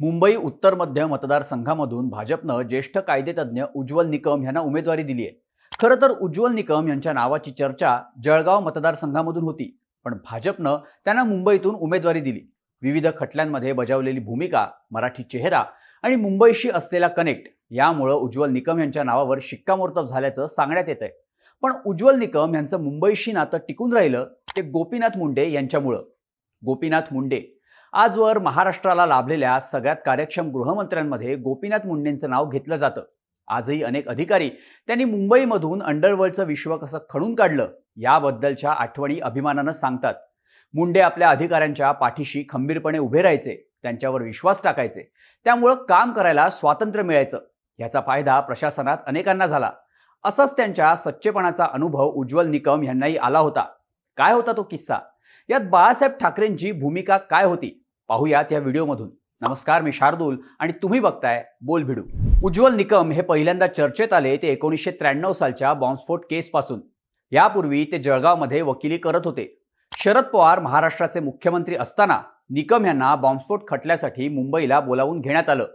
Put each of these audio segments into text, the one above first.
मुंबई उत्तर मध्य मतदारसंघामधून भाजपनं ज्येष्ठ कायदेतज्ञ उज्ज्वल निकम यांना उमेदवारी दिली आहे. खरं तर उज्ज्वल निकम यांच्या नावाची चर्चा जळगाव मतदारसंघामधून होती पण भाजपनं त्यांना मुंबईतून उमेदवारी दिली. विविध खटल्यांमध्ये बजावलेली भूमिका मराठी चेहरा आणि मुंबईशी असलेला कनेक्ट यामुळं उज्ज्वल निकम यांच्या नावावर शिक्कामोर्तब झाल्याचं सांगण्यात येत आहे पण उज्ज्वल निकम यांचं मुंबईशी नातं टिकून राहिलं ते गोपीनाथ मुंडे यांच्यामुळं. गोपीनाथ मुंडे आजवर महाराष्ट्राला लाभलेल्या सगळ्यात कार्यक्षम गृहमंत्र्यांमध्ये गोपीनाथ मुंडेंचं नाव घेतलं जातं. आजही अनेक अधिकारी त्यांनी मुंबईमधून अंडरवर्ल्डचं विश्व कसं खणून काढलं याबद्दलच्या आठवणी अभिमानानं सांगतात. मुंडे आपल्या अधिकाऱ्यांच्या पाठीशी खंबीरपणे उभे राहायचे त्यांच्यावर विश्वास टाकायचे त्यामुळं काम करायला स्वातंत्र्य मिळायचं ह्याचा फायदा प्रशासनात अनेकांना झाला. असाच त्यांच्या सच्चेपणाचा अनुभव उज्ज्वल निकम यांनाही आला होता. काय होता तो किस्सा? यात बाळासाहेब ठाकरेंची भूमिका काय होती? पाहूयात या व्हिडिओमधून. नमस्कार मी शार्दूल आणि तुम्ही बघताय बोल भिडू. उज्ज्वल निकम हे पहिल्यांदा चर्चेत आले ते एकोणीसशे त्र्याण्णव सालच्या बॉम्बस्फोट केसपासून. यापूर्वी ते जळगावमध्ये वकिली करत होते. शरद पवार महाराष्ट्राचे मुख्यमंत्री असताना निकम यांना बॉम्बस्फोट खटल्यासाठी मुंबईला बोलावून घेण्यात आलं.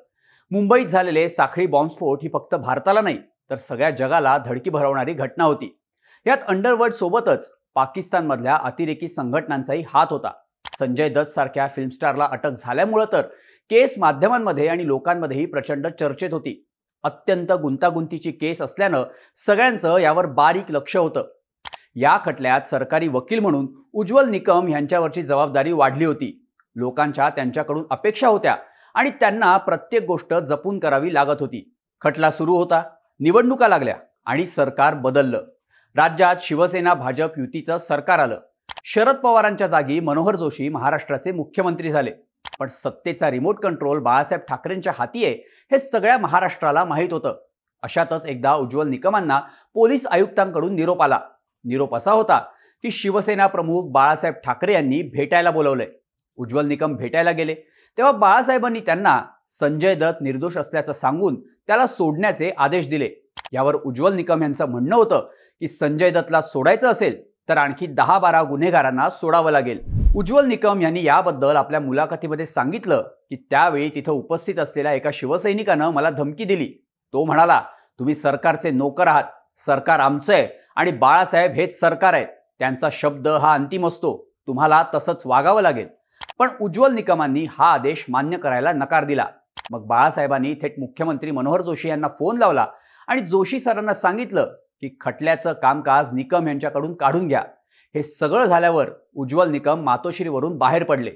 मुंबईत झालेले साखळी बॉम्बस्फोट ही फक्त भारताला नाही तर सगळ्या जगाला धडकी भरवणारी घटना होती. यात अंडरवर्ल्ड सोबतच पाकिस्तानमधल्या अतिरेकी संघटनांचाही हात होता. संजय दत्त सारख्या फिल्मस्टारला अटक झाल्यामुळं तर केस माध्यमांमध्ये आणि लोकांमध्येही प्रचंड चर्चेत होती. अत्यंत गुंतागुंतीची केस असल्यानं सगळ्यांचं यावर बारीक लक्ष होतं. या खटल्यात सरकारी वकील म्हणून उज्ज्वल निकम यांच्यावरची जबाबदारी वाढली होती. लोकांच्या त्यांच्याकडून अपेक्षा होत्या आणि त्यांना प्रत्येक गोष्ट जपून करावी लागत होती. खटला सुरू होता निवडणुका लागल्या आणि सरकार बदललं. राज्यात शिवसेना भाजप युतीचं सरकार आलं. शरद पवारांच्या जागी मनोहर जोशी महाराष्ट्राचे मुख्यमंत्री झाले. पण सत्तेचा रिमोट कंट्रोल बाळासाहेब ठाकरेंच्या हाती आहे हे सगळ्या महाराष्ट्राला माहीत होतं. अशातच एकदा उज्ज्वल निकमांना पोलीस आयुक्तांकडून निरोप आला. निरोप असा होता की शिवसेना प्रमुख बाळासाहेब ठाकरे यांनी भेटायला बोलवलंय. उज्ज्वल निकम भेटायला गेले. तेव्हा बाळासाहेबांनी त्यांना संजय दत्त निर्दोष असल्याचं सांगून त्याला सोडण्याचे आदेश दिले. यावर उज्ज्वल निकम यांचं म्हणणं होतं की संजय दत्तला सोडायचं असेल तर आणखी दहा बारा गुन्हेगारांना सोडावं लागेल. उज्ज्वल निकम यांनी याबद्दल आपल्या मुलाखतीमध्ये सांगितलं की त्यावेळी तिथं उपस्थित असलेल्या एका शिवसैनिकानं मला धमकी दिली. तो म्हणाला तुम्ही सरकारचे नोकर आहात. सरकार आमचं आहे आणि बाळासाहेब हेच सरकार आहेत त्यांचा शब्द हा अंतिम असतो. तुम्हाला तसंच वागावं लागेल. पण उज्ज्वल निकमांनी हा आदेश मान्य करायला नकार दिला. मग बाळासाहेबांनी थेट मुख्यमंत्री मनोहर जोशी यांना फोन लावला आणि जोशी सरांना सांगितलं की खटल्याचं कामकाज निकम यांच्याकडून काढून घ्या. हे सगळं झाल्यावर उज्ज्वल निकम मातोश्रीवरून बाहेर पडले.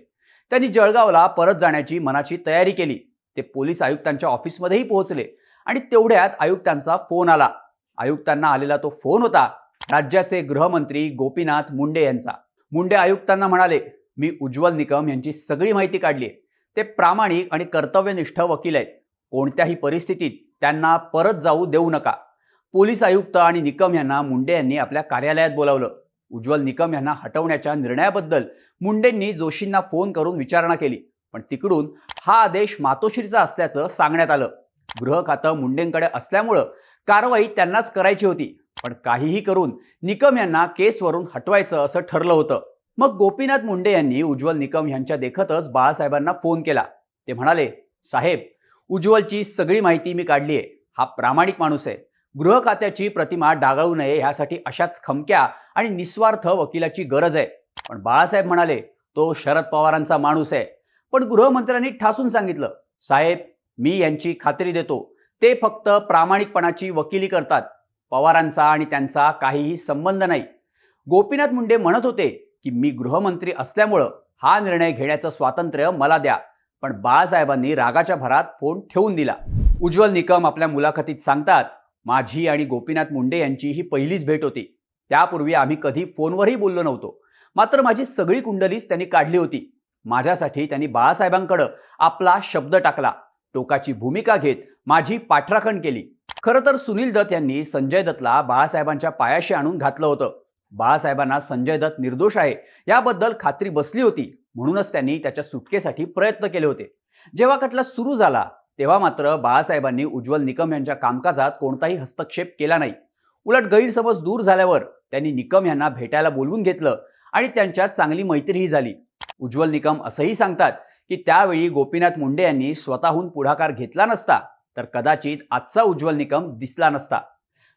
त्यांनी जळगावला परत जाण्याची मनाची तयारी केली. ते पोलीस आयुक्तांच्या ऑफिसमध्येही पोहोचले आणि तेवढ्यात आयुक्तांचा फोन आला. आयुक्तांना आलेला तो फोन होता राज्याचे गृहमंत्री गोपीनाथ मुंडे यांचा. मुंडे आयुक्तांना म्हणाले मी उज्ज्वल निकम यांची सगळी माहिती काढली ते प्रामाणिक आणि कर्तव्यनिष्ठ वकील आहेत. कोणत्याही परिस्थितीत त्यांना परत जाऊ देऊ नका. पोलीस आयुक्त आणि निकम यांना मुंडे यांनी आपल्या कार्यालयात बोलावलं. उज्ज्वल निकम यांना हटवण्याच्या निर्णयाबद्दल मुंडेंनी जोशींना फोन करून विचारणा केली. पण तिकडून हा आदेश मातोश्रीचा असल्याचं सांगण्यात आलं. गृह खातं मुंडेंकडे असल्यामुळं कारवाई त्यांनाच करायची होती. पण काहीही करून निकम यांना केसवरून हटवायचं असं ठरलं होतं. मग गोपीनाथ मुंडे यांनी उज्ज्वल निकम यांच्या देखतच बाळासाहेबांना फोन केला. ते म्हणाले साहेब उज्ज्वलची सगळी माहिती मी काढली आहे हा प्रामाणिक माणूस आहे. गृह खात्याची प्रतिमा डागाळू नये ह्यासाठी अशाच खमक्या आणि निस्वार्थ वकिलाची गरज आहे. पण बाळासाहेब म्हणाले तो शरद पवारांचा माणूस आहे. पण गृहमंत्र्यांनी ठासून सांगितलं साहेब मी यांची खात्री देतो. ते फक्त प्रामाणिकपणाची वकिली करतात. पवारांचा आणि त्यांचा काहीही संबंध नाही. गोपीनाथ मुंडे म्हणत होते की मी गृहमंत्री असल्यामुळं हा निर्णय घेण्याचं स्वातंत्र्य मला द्या. पण बाळासाहेबांनी रागाच्या भरात फोन ठेवून दिला. उज्ज्वल निकम आपल्या मुलाखतीत सांगतात माझी आणि गोपीनाथ मुंडे यांची ही पहिलीच भेट होती. त्यापूर्वी आम्ही कधी फोनवरही बोललो नव्हतो. मात्र माझी सगळी कुंडलीच त्यांनी काढली होती. माझ्यासाठी त्यांनी बाळासाहेबांकडं आपला शब्द टाकला. टोकाची भूमिका घेत माझी पाठराखण केली. खरं तर सुनील दत्त यांनी संजय दत्तला बाळासाहेबांच्या पायाशी आणून घातलं होतं. बाळासाहेबांना संजय दत्त निर्दोष आहे याबद्दल खात्री बसली होती. म्हणूनच त्यांनी त्याच्या सुटकेसाठी प्रयत्न केले होते. जेव्हा खटला सुरू झाला तेव्हा मात्र बाळासाहेबांनी उज्ज्वल निकम यांच्या कामकाजात कोणताही हस्तक्षेप केला नाही. उलट गैरसमज दूर झाल्यावर त्यांनी निकम यांना भेटायला बोलवून घेतलं आणि त्यांच्यात चांगली मैत्रीही झाली. उज्ज्वल निकम असंही सांगतात की त्यावेळी गोपीनाथ मुंडे यांनी स्वतःहून पुढाकार घेतला नसता तर कदाचित आजचा उज्ज्वल निकम दिसला नसता.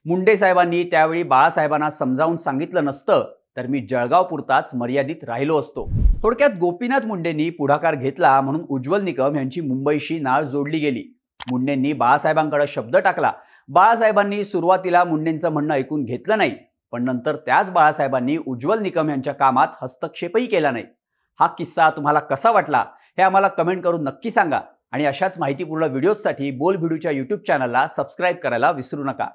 मुंडे साहेबांनी त्यावेळी बाळासाहेबांना समजावून सांगितलं नसतं तर मी जळगाव पुरताच मर्यादित राहिलो असतो. थोडक्यात गोपीनाथ मुंडेंनी पुढाकार घेतला म्हणून उज्ज्वल निकम यांची मुंबईशी नाळ जोडली गेली. मुंडेंनी बाळासाहेबांकडे शब्द टाकला. बाळासाहेबांनी सुरुवातीला मुंडेंचं म्हणणं ऐकून घेतलं नाही पण नंतर त्याच बाळासाहेबांनी उज्ज्वल निकम यांच्या कामात हस्तक्षेपही केला नाही. हा किस्सा तुम्हाला कसा वाटला हे आम्हाला कमेंट करून नक्की सांगा आणि अशाच माहितीपूर्ण व्हिडिओजसाठी बोल भिडूच्या यूट्यूब चॅनलला सबस्क्राईब करायला विसरू नका.